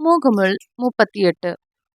மோகமுள் முப்பத்தி எட்டு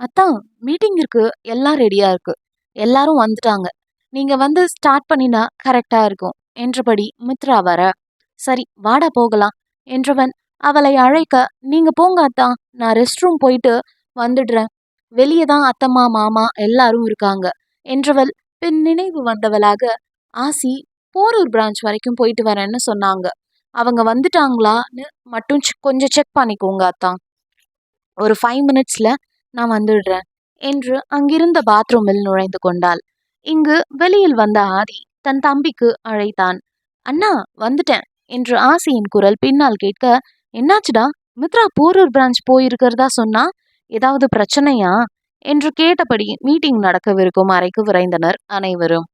அத்தான் மீட்டிங் இருக்கு எல்லாம் ரெடியாக இருக்கு. எல்லாரும் வந்துட்டாங்க. நீங்கள் வந்து ஸ்டார்ட் பண்ணினா கரெக்டாக இருக்கும். என்றபடி மித்ரா வர சரி வாடா போகலாம். என்றவன் அவளை அழைக்க நீங்கள் போங்க அத்தான் நான் ரெஸ்ட் ரூம் போயிட்டு வந்துடுறேன். வெளியே தான் அத்தம்மா மாமா எல்லாரும் இருக்காங்க. என்றவள் பின் நினைவு வந்தவளாக ஆசி போரூர் பிரான்ச் வரைக்கும் போயிட்டு வரேன்னு சொன்னாங்க. அவங்க வந்துட்டாங்களான்னு மட்டும் கொஞ்சம் செக் பண்ணிக்கோங்க அத்தா. ஒரு ஃபைவ் மினிட்ஸில் நான் வந்துடுறேன் என்று அங்கிருந்த பாத்ரூமில் நுழைந்து கொண்டாள். இங்கு வெளியில் வந்த ஆதி தன் தம்பிக்கு அழைத்தான். அண்ணா வந்துட்டேன் என்று ஆசியின் குரல் பின்னால் கேட்க என்னாச்சுடா? மித்ரா போரூர் பிரான்ச் போயிருக்கிறதா சொன்னா? ஏதாவது பிரச்சனையா? என்று கேட்டபடி மீட்டிங் நடக்கவிருக்கும் அறைக்கு விரைந்தனர் அனைவரும்.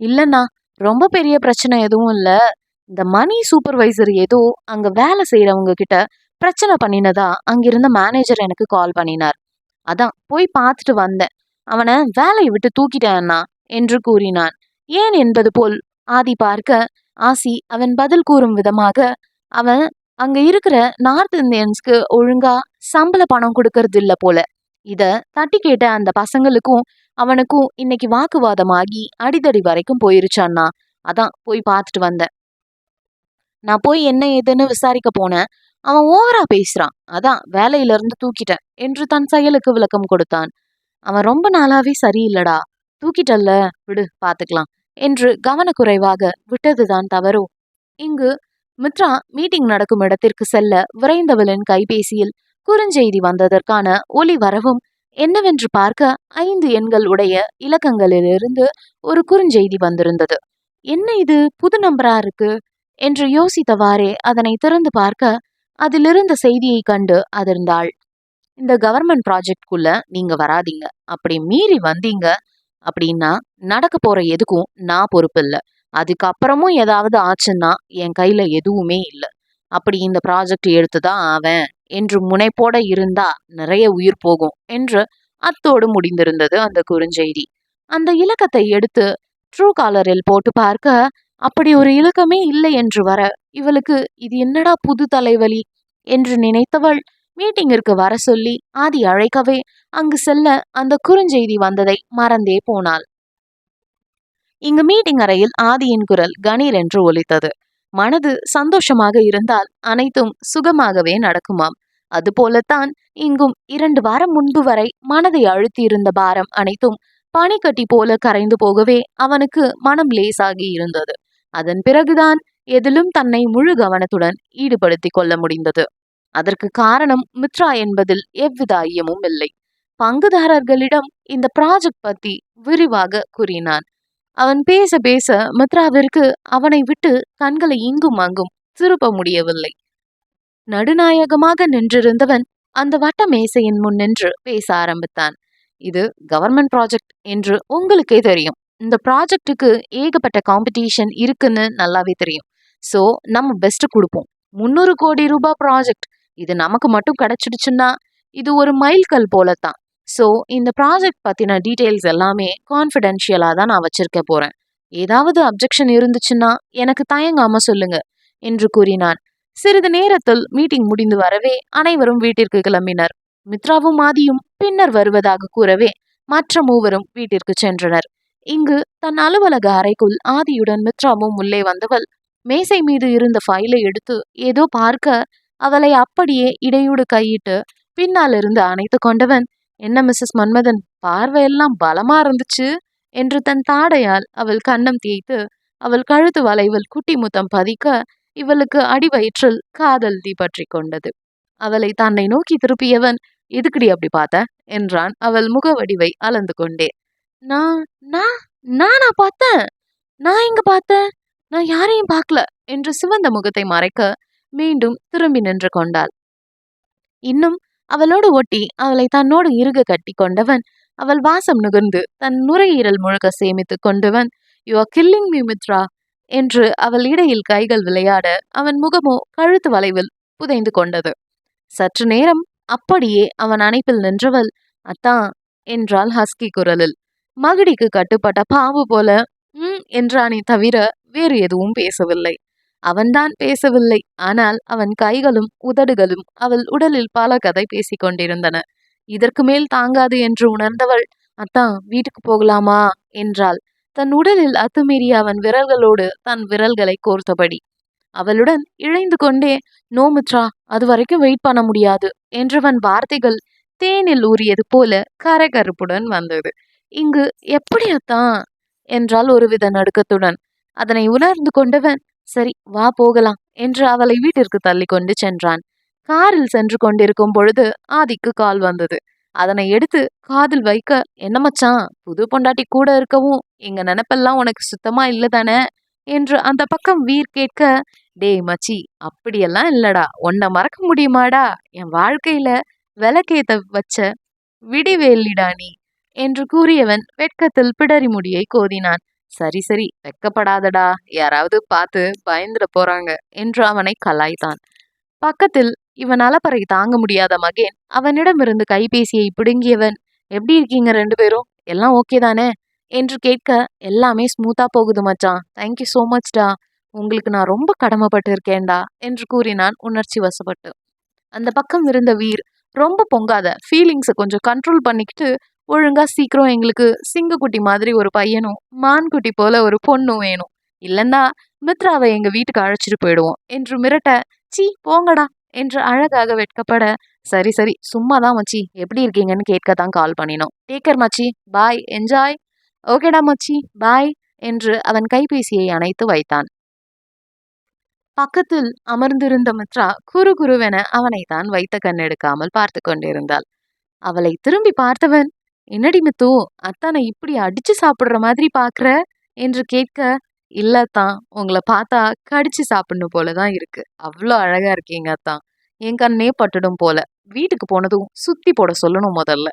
இல்லைண்ணா ரொம்ப பெரிய பிரச்சனை எதுவும் இல்லை. இந்த மணி சூப்பர்வைசர் ஏதோ அங்க வேலை செய்யறவங்க கிட்ட பிரச்சனை பண்ணினதா? அங்கிருந்த மேனேஜர் எனக்கு கால் பண்ணினார். அதான் போய் பார்த்துட்டு வந்தேன். அவனை வேலையை விட்டு தூக்கிட்டேன் அண்ணா என்று கூறினான். ஏன் என்பது போல்? ஆதி பார்க்க ஆசி அவன் பதில் கூறும் விதமாக அவன் அங்க இருக்கிற நார்த் இந்தியன்ஸ்க்கு ஒழுங்கா சம்பள பணம் கொடுக்கறது இல்ல போல. இத தட்டி கேட்ட அந்த பசங்களுக்கும் அவனுக்கும் இன்னைக்கு வாக்குவாதமாகி அடிதடி வரைக்கும் போயிருச்சான்னா அதான் போய் பார்த்துட்டு வந்தேன். நான் போய் என்ன ஏதுன்னு விசாரிக்க போனேன். அவன் ஓவரா பேசுறான். அதான் வேலையிலிருந்து தூக்கிட்டேன் என்று தன் செயலுக்கு விளக்கம் கொடுத்தான். அவன் ரொம்ப நாளாவே சரியில்லடா. தூக்கிட்டல்ல? விடு பாத்துக்கலாம் என்று கவனக்குறைவாக விட்டதுதான் தவறோ. இங்கு மித்ரா மீட்டிங் நடக்கும் இடத்திற்கு செல்ல விரைந்தவளின் கைபேசியில் குறுஞ்செய்தி வந்ததற்கான ஒலி வரவும் என்னவென்று பார்க்க ஐந்து எண்கள் உடைய இலக்கங்களிலிருந்து ஒரு குறுஞ்செய்தி வந்திருந்தது. என்ன இது? புது நம்பரா இருக்கு? என்று யோசித்தவாறே அதனை திறந்து பார்க்க அதிலிருந்த செய்தியை கண்டு அதிர்ந்தாள். இந்த கவர்மெண்ட் ப்ராஜெக்ட்குள்ள நீங்க வராதீங்க. அப்படி மீறி வந்தீங்க அப்படின்னா நடக்க போற எதுக்கும் நான் பொறுப்பு இல்லை. அதுக்கப்புறமும் ஏதாவது ஆச்சுன்னா என் கையில எதுவுமே இல்லை. அப்படி இந்த ப்ராஜெக்ட் எடுத்துதான் ஆவேன் என்று முனைப்போட இருந்தா நிறைய உயிர் போகும் என்று அத்தோடு முடிந்திருந்தது அந்த குறுஞ்செய்தி. அந்த இலக்கத்தை எடுத்து ட்ரூ காலரில் போட்டு பார்க்க அப்படி ஒரு இலக்கமே இல்லை என்று வர இவளுக்கு இது என்னடா புது தலைவலி என்று நினைத்தவள் மீட்டிங்கிற்கு வர சொல்லி ஆதி அழைக்கவே அங்கு செல்ல அந்த குறுஞ்செய்தி வந்ததை மறந்தே போனாள். இங்கு மீட்டிங் அறையில் ஆதியின் குரல் கணீர் என்று ஒலித்தது. மனது சந்தோஷமாக இருந்தால் அனைத்தும் சுகமாகவே நடக்குமாம். அதுபோலத்தான் இங்கும் இரண்டு வாரம் முன்பு வரை மனதை அழுத்தியிருந்த பாரம் அனைத்தும் பனிக்கட்டி போல கரைந்து போகவே அவனுக்கு மனம் லேசாகி இருந்தது. அதன் பிறகுதான் எதிலும் தன்னை முழு கவனத்துடன் ஈடுபடுத்தி கொள்ள முடிந்தது. அதற்கு காரணம் மித்ரா என்பதில் எவ்வித ஐயமும் இல்லை. பங்குதாரர்களிடம் இந்த ப்ராஜெக்ட் பத்தி விரிவாக கூறினான். அவன் பேச பேச மித்ராவிற்கு அவனை விட்டு கண்களை இங்கும் அங்கும் திருப்ப முடியவில்லை. நடுநாயகமாக நின்றிருந்தவன் அந்த வட்ட மேசையின் முன் நின்று பேச ஆரம்பித்தான். இது கவர்மெண்ட் ப்ராஜெக்ட் என்று உங்களுக்கே தெரியும். இந்த ப்ராஜெக்ட்டுக்கு ஏகப்பட்ட காம்படிஷன் இருக்குன்னு நல்லாவே தெரியும். ஸோ நம்ம பெஸ்ட் கொடுப்போம். முந்நூறு கோடி ரூபாய் ப்ராஜெக்ட் இது நமக்கு மட்டும் கிடச்சிடுச்சுன்னா இது ஒரு மைல்கல் தான் ஸோ இந்த ப்ராஜெக்ட் பற்றின டீட்டெயில்ஸ் எல்லாமே கான்ஃபிடென்ஷியலாக தான் நான் வச்சிருக்க போகிறேன் ஏதாவது அப்ஜெக்ஷன் இருந்துச்சுன்னா எனக்கு தயங்காமல் சொல்லுங்க என்று கூறினான். சிறிது நேரத்தில் மீட்டிங் முடிந்து வரவே அனைவரும் வீட்டிற்கு கிளம்பினர். மித்ராவும் ஆதியும் பின்னர் வருவதாக கூறவே மற்ற மூவரும் வீட்டிற்கு சென்றனர். இங்கு தன் அலுவலக அறைக்குள் ஆதியுடன் மித்ராவும் உள்ளே வந்தவள். மேசை மீது இருந்த ஃபைலை எடுத்து ஏதோ பார்க்க அவளை அப்படியே இடையூடு கையிட்டு பின்னால் இருந்து அணைத்து கொண்டவன் என்ன மிஸ்ஸஸ் மன்மதன் பார்வையெல்லாம் பலமா இருந்துச்சு? என்று தன் தாடையால் அவள் கன்னம் தேய்த்து அவள் கழுத்து வளைவில் குட்டி முத்தம் பதிக்க இவளுக்கு அடிவயிற்றில் காதல் தீ பற்றி கொண்டது. அவளை தன்னை நோக்கி திருப்பியவன் எதுக்குடி அப்படி பார்த்த? என்றான் அவள் முகவடிவை அளந்து கொண்டே. நான் நான் நானா பார்த்தேன். நான் எங்க பார்த்தேன்? நான் யாரையும் பார்க்கல என்று சிவந்த முகத்தை மறைக்க மீண்டும் திரும்பி நின்று கொண்டாள். இன்னும் அவளோடு ஒட்டி அவளை தன்னோடு இறுக கட்டி கொண்டவன் அவள் வாசம் நுகர்ந்து தன் நுரையீரல் முழுக்க சேமித்து கொண்டவன் you are killing me Mithra என்று அவள் இடையில் கைகள் விளையாட அவன் முகமோ கழுத்து வளைவில் புதைந்து கொண்டது. சற்று நேரம் அப்படியே அவன் அணைப்பில் நின்றவள் அத்தான் என்றாள் ஹஸ்கி குரலில். மகிடிக்கு கட்டுப்பட்ட பாவு போல ம் என்றானே தவிர வேறு எதுவும் பேசவில்லை. அவன்தான் பேசவில்லை. ஆனால் அவன் கைகளும் உதடுகளும் அவள் உடலில் பல கதை பேசிக் கொண்டிருந்தன. இதற்கு மேல் தாங்காது என்று உணர்ந்தவள் அத்தான் வீட்டுக்கு போகலாமா? என்றாள். தன் உடலில் அத்துமீறிய அவன் விரல்களோடு தன் விரல்களை கோர்த்தபடி. அவளுடன் இழைந்து கொண்டே நோ மித்ரா அது வரைக்கும் வெயிட் பண்ண முடியாது என்றவன் வார்த்தைகள் தேனில் ஊறியது போல கரகருப்புடன் வந்தது. இங்கு எப்படியாத்தான் என்றால் ஒருவித நடுக்கத்துடன். அதனை உணர்ந்து கொண்டவன் சரி வா போகலாம் என்று அவளை வீட்டிற்கு தள்ளி கொண்டு சென்றான். காரில் சென்று கொண்டிருக்கும் பொழுது ஆதிக்கு கால் வந்தது. அதனை எடுத்து காதில் வைக்க என்ன மச்சான் புது பொண்டாட்டி கூட இருக்கவும் எங்க நினப்பெல்லாம் உனக்கு சுத்தமா இல்லை தானே? என்று அந்த பக்கம் வீர் கேட்க டேய் மச்சி அப்படியெல்லாம் இல்லடா உன்னை மறக்க முடியுமாடா? என் வாழ்க்கையில விளக்கேத்த வச்ச விடிவேலிடா நீ. என்று கூறியவன் வெட்கத்தில் பிடரி முடியை கோதினான். சரி சரி வெக்கப்படாதடா யாராவது பார்த்து பயந்துட போறாங்க என்று அவனை கலாய்த்தான். பக்கத்தில் இவன் அலப்பறை தாங்க முடியாத மகேன். அவனிடமிருந்து கைபேசியை பிடுங்கியவன். எப்படி இருக்கீங்க ரெண்டு பேரும்? எல்லாம் ஓகே தானே? என்று கேட்க எல்லாமே ஸ்மூத்தா போகுது மச்சான். தேங்க்யூ ஸோ மச்டா உங்களுக்கு நான் ரொம்ப கடமைப்பட்டு இருக்கேன்டா என்று கூறினான் உணர்ச்சி வசப்பட்டு. அந்த பக்கம் இருந்த வீர் ரொம்ப பொங்காத ஃபீலிங்ஸை கொஞ்சம் கண்ட்ரோல் பண்ணிக்கிட்டு ஒழுங்கா சீக்கிரம் எங்களுக்கு சிங்கக்குட்டி மாதிரி ஒரு பையனும் மான்குட்டி போல ஒரு பொண்ணும் வேணும். இல்லைன்னா மித்ராவை எங்க வீட்டுக்கு அழைச்சிட்டு போயிடுவோம் என்று மிரட்ட சீ போங்கடா என்று அழகாக வெட்கப்பட சரி சரி சும்மா தான் மச்சி எப்படி இருக்கீங்கன்னு கேட்க தான் கால் பண்ணினோம் டேக்கர் மச்சி பாய் என்ஜாய் ஓகேடா மச்சி பாய் என்று அவன் கைபேசியை அணைத்து வைத்தான். பக்கத்தில் அமர்ந்திருந்த மித்ரா குறு குருவென அவனை தான் வைத்த கண்ணெடுக்காமல் பார்த்து கொண்டிருந்தாள். அவளை திரும்பி பார்த்தவன்? என்னடி மித்து அத்தானை இப்படி அடிச்சு சாப்பிடுற மாதிரி பாக்குற என்று கேட்க இல்லத்தான் உங்களை பார்த்தா கடிச்சு சாப்பிடணும் போலதான் இருக்கு. அவ்வளோ அழகா இருக்கீங்க அத்தான் என் கண்ணே பட்டுடும் போல. வீட்டுக்கு போனதும் சுத்தி போட சொல்லணும் முதல்ல.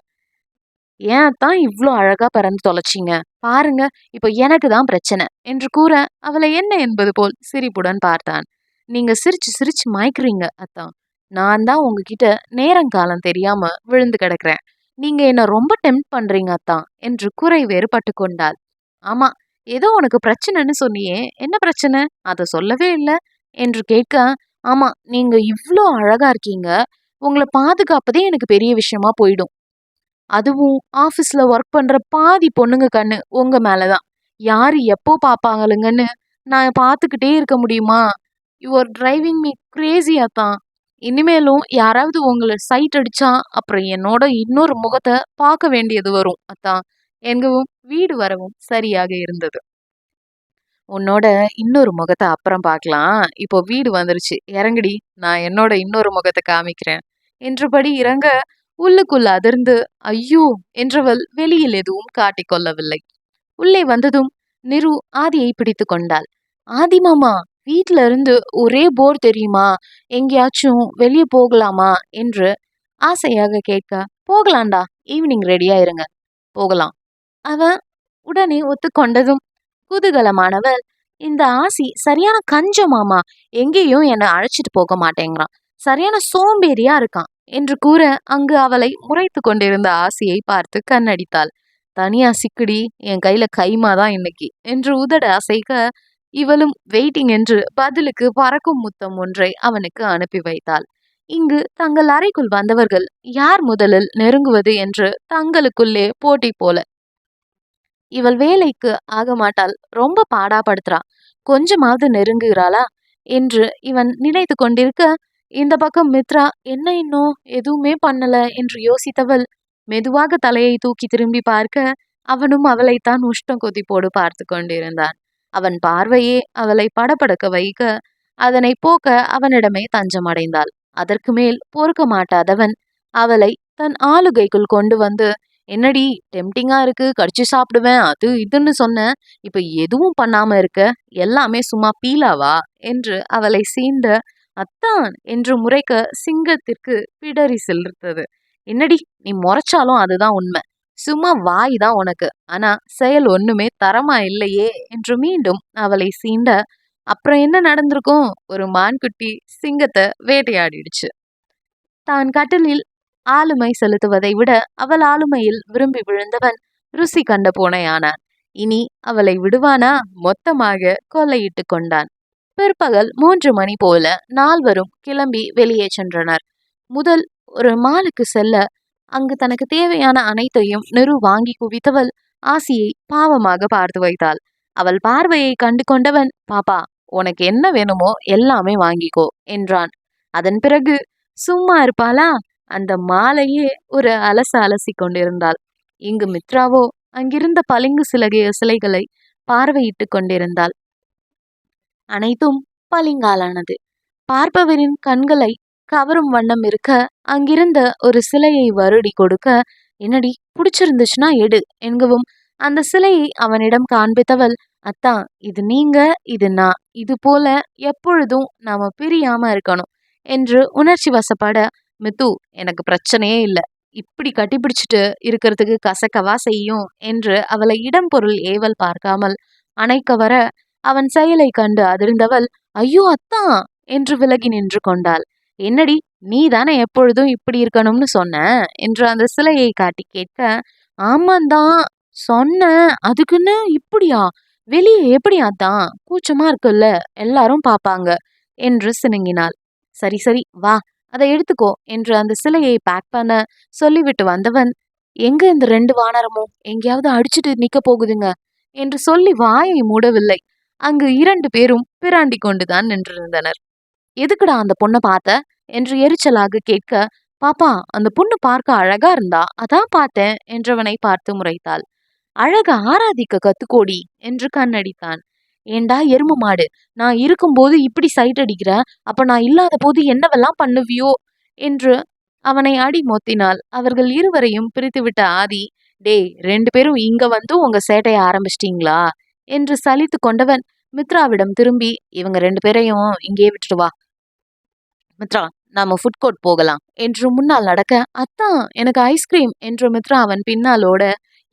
ஏன் அத்தான் இவ்வளோ அழகா பிறந்து தொலைச்சிங்க? பாருங்க இப்போ எனக்கு தான் பிரச்சனை என்று கூற அவளை என்ன என்பது போல் சிரிப்புடன் பார்த்தான். நீங்க சிரிச்சு சிரிச்சு மயக்குறீங்க அத்தான் நான் தான் உங்ககிட்ட நேரங்காலம் தெரியாம விழுந்து கிடக்குறேன். நீங்க என்ன ரொம்ப டெம்ப் பண்றீங்க அத்தான் என்று குறை வேறுபட்டு கொண்டாள். ஆமா ஏதோ உனக்கு பிரச்சனைன்னு சொன்னியே என்ன பிரச்சனை? அதை சொல்லவே இல்லை என்று கேட்க ஆமா நீங்க இவ்வளோ அழகா இருக்கீங்க. உங்களை பாதுகாப்பதே எனக்கு பெரிய விஷயமா போயிடும். அதுவும் ஆஃபீஸில் ஒர்க் பண்ணுற பாதி பொண்ணுங்க கண்ணு உங்கள் மேலே தான் யார் எப்போ பார்ப்பாங்களுங்கன்னு நான் பார்த்துக்கிட்டே இருக்க முடியுமா? யுவர் டிரைவிங் மீ கிரேசியா தான் இனிமேலும் யாராவது உங்களை சைட் அடித்தா அப்புறம் என்னோட இன்னொரு முகத்தை பார்க்க வேண்டியது வரும் அத்தான் எங்கவும் வீடு வரவும் சரியாக இருந்தது. உன்னோட இன்னொரு முகத்தை அப்புறம் பார்க்கலாம். இப்போ வீடு வந்துருச்சு. இறங்குடி. நான் என்னோட இன்னொரு முகத்தை காமிக்கிறேன். என்றபடி இறங்க உள்ளுக்குள் அதிர்ந்து ஐயோ! என்றவள் வெளியில் எதுவும் காட்டிக்கொள்ளவில்லை உள்ளே வந்ததும் நிரு ஆதியை பிடித்து கொண்டாள். ஆதி மாமா வீட்ல இருந்து ஒரே போர் தெரியுமா? எங்கேயாச்சும் வெளியே போகலாமா? என்று ஆசையாக கேட்க போகலாண்டா ஈவினிங் ரெடியா இருங்க. போகலாம். அவன் உடனே ஒத்துக்கொண்டதும் குதூகலமானவள் இந்த ஆசி சரியான கஞ்சமாமா எங்கேயும் என்னை அழைச்சிட்டு போக மாட்டேங்கிறான். சரியான சோம்பேறியா இருக்கான். என்று கூற அங்கு அவளை முறைத்து கொண்டிருந்த ஆசியை பார்த்து கண்ணடித்தாள். தனியா சிக்குடி என் கையில கைமா தான் இன்னைக்கு என்று உதட அசைக்க இவளும் வெயிட்டிங் என்று பதிலுக்கு பறக்கும் முத்தம் ஒன்றை அவனுக்கு அனுப்பி வைத்தாள். இங்கு தங்கள் அறைக்குள் வந்தவர்கள் யார் முதலில் நெருங்குவது என்று தங்களுக்குள்ளே போட்டி போல. இவள் வேலைக்கு ஆக மாட்டாள் ரொம்ப பாடாப்படுத்துறா கொஞ்சமாவது நெருங்குகிறாளா? என்று இவன் நினைத்து கொண்டிருக்க இந்த பக்கம் மித்ரா என்ன இன்னும்? எதுவுமே பண்ணல என்று யோசித்தவள் மெதுவாக தலையை தூக்கி திரும்பி பார்க்க அவனும் அவளைத்தான் உஷ்டம் கொதிப்போடு பார்த்து கொண்டிருந்தான். அவன் பார்வையே அவளை படபடக்க வைக்க அதனை போக்க அவனிடமே தஞ்சமடைந்தாள். அதற்கு மேல் பொறுக்க மாட்டாதவன் அவளை தன் ஆளுகைக்குள் கொண்டு வந்து என்னடி டெம்டிங்கா இருக்கு கடிச்சு சாப்பிடுவேன் அது இதுன்னு சொன்ன இப்ப எதுவும் பண்ணாம இருக்க? எல்லாமே சும்மா பீலாவா? என்று அவளை சீண்ட அத்தான் என்று முறைக்க சிங்கத்திற்கு பிடரி செலுத்தது. என்னடி நீ முறைச்சாலும் அதுதான் உண்மை. சும்மா வாய் தான் உனக்கு. ஆனா செயல் ஒண்ணுமே தரமா இல்லையே என்று மீண்டும் அவளை சீண்ட அப்புறம் என்ன நடந்திருக்கும்? ஒரு மான்குட்டி சிங்கத்தை வேட்டையாடிடுச்சு. தான் கட்டிலில் ஆளுமை செலுத்துவதை விட அவள் ஆளுமையில் விரும்பி விழுந்தவன் ருசி கண்ட பூனையானான். இனி அவளை விடுவானா? மொத்தமாக கொள்ளையிட்டு கொண்டான். பிற்பகல் மூன்று மணி போல நால்வரும் கிளம்பி வெளியே சென்றனர். முதல் ஒரு மாலுக்கு செல்ல அங்கு தனக்கு தேவையான அனைத்தையும் நிறு வாங்கி குவித்தவள் ஆசியை பாவமாக பார்த்து வைத்தாள். அவள் பார்வையை கண்டு கொண்டவன் பாப்பா உனக்கு என்ன வேணுமோ எல்லாமே வாங்கிக்கோ என்றான். அதன் பிறகு சும்மா இருப்பாளா? அந்த மாலையே ஒரு அலச அலசி கொண்டிருந்தாள். இங்கு மித்ராவோ? அங்கிருந்த பளிங்கு சிலகைய சிலைகளை பார்வையிட்டு கொண்டிருந்தாள். அனைத்தும் பளிங்காலானது. பார்ப்பவரின் கண்களை கவரும் வண்ணம் இருக்க அங்கிருந்த ஒரு சிலையை வருடி கொடுக்க என்னடி பிடிச்சிருந்துச்சுன்னா எடு என்கவும் அந்த சிலையை அவனிடம் காண்பித்தவள் அத்தா இது நீங்க இது நான். இது போல எப்பொழுதும் நாம பிரியாம இருக்கணும் என்று உணர்ச்சி வசப்பட மித்து எனக்கு பிரச்சனையே இல்லை. இப்படி கட்டிப்பிடிச்சிட்டு இருக்கிறதுக்கு கசக்கவா செய்யும்? என்று அவளை இடம் பொருள் ஏவல் பார்க்காமல் அணைக்க வர அவன் செயலை கண்டு அதிர்ந்தவள் ஐயோ அத்தா! என்று விலகி நின்று கொண்டாள். என்னடி நீ தானே எப்பொழுதும் இப்படி இருக்கணும்னு சொன்ன? என்று அந்த சிலையை காட்டி கேட்க ஆமாந்தான் சொன்னேன் அதுக்குன்னு இப்படியா? வெளியே எப்படியா தான் கூச்சமா இருக்குல்ல எல்லாரும் பாப்பாங்க. என்று சினுங்கினாள். சரி சரி வா அதை எடுத்துக்கோ என்று அந்த சிலையை பேக் பண்ண சொல்லிவிட்டு வந்தவன் எங்க இந்த ரெண்டு வானரமும்? எங்கேயாவது அடிச்சுட்டு நிக்க போகுதுங்க என்று சொல்லி வாயை மூடவில்லை. அங்கு இரண்டு பேரும் பிராண்டி கொண்டுதான் நின்றிருந்தனர். எதுக்குடா அந்த பொண்ணை பார்த்த? என்று எரிச்சலாக கேட்க பாப்பா அந்த பொண்ணு பார்க்க அழகா இருந்தா அதான் பார்த்தேன் என்றவனை பார்த்து முறைத்தாள். அழக ஆராதிக்க கத்துக்கோடி என்று கண்ணடித்தான். ஏண்டா எரும மாடு நான் இருக்கும்போது இப்படி சைட் அடிக்கிற அப்ப நான் இல்லாத போது என்னவெல்லாம் பண்ணுவியோ? என்று அவனை அடி மொத்தினால் அவர்கள் இருவரையும் பிரித்துவிட்ட ஆதி டேய் ரெண்டு பேரும் இங்க வந்து உங்க சேட்டைய ஆரம்பிச்சிட்டீங்களா? என்று சலித்து கொண்டவன் மித்ராவிடம் திரும்பி இவங்க ரெண்டு பேரையும் இங்கேயே விட்டுட்டு வா. மித்ரா நாம ஃபுட் கோர்ட் போகலாம். என்று முன்னால் நடக்க அத்தான் எனக்கு ஐஸ்கிரீம் என்று மித்ரா அவன் பின்னாலோட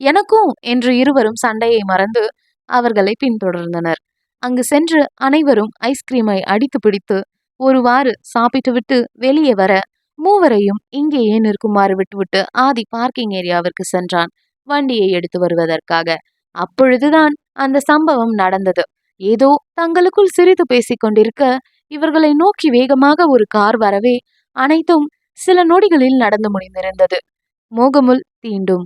எனக்கும் என்று இருவரும் சண்டையை மறந்து அவர்களை பின்தொடர்ந்தனர். அங்கு சென்று அனைவரும் ஐஸ்கிரீமை அடித்து பிடித்து ஒருவாறு சாப்பிட்டுவிட்டு வெளியே வர மூவரையும் இங்கேயே நிற்குமாறு விட்டுவிட்டு ஆதி பார்க்கிங் ஏரியாவிற்கு சென்றான் வண்டியை எடுத்து வருவதற்காக. அப்பொழுதுதான் அந்த சம்பவம் நடந்தது. ஏதோ தங்களுக்குள் சிரித்து பேசிக்கொண்டிருக்க இவர்களை நோக்கி வேகமாக ஒரு கார் வரவே அனைத்தும் சில நொடிகளில் நடந்து முடிந்திருந்தது. மோகமுல் தீண்டும்.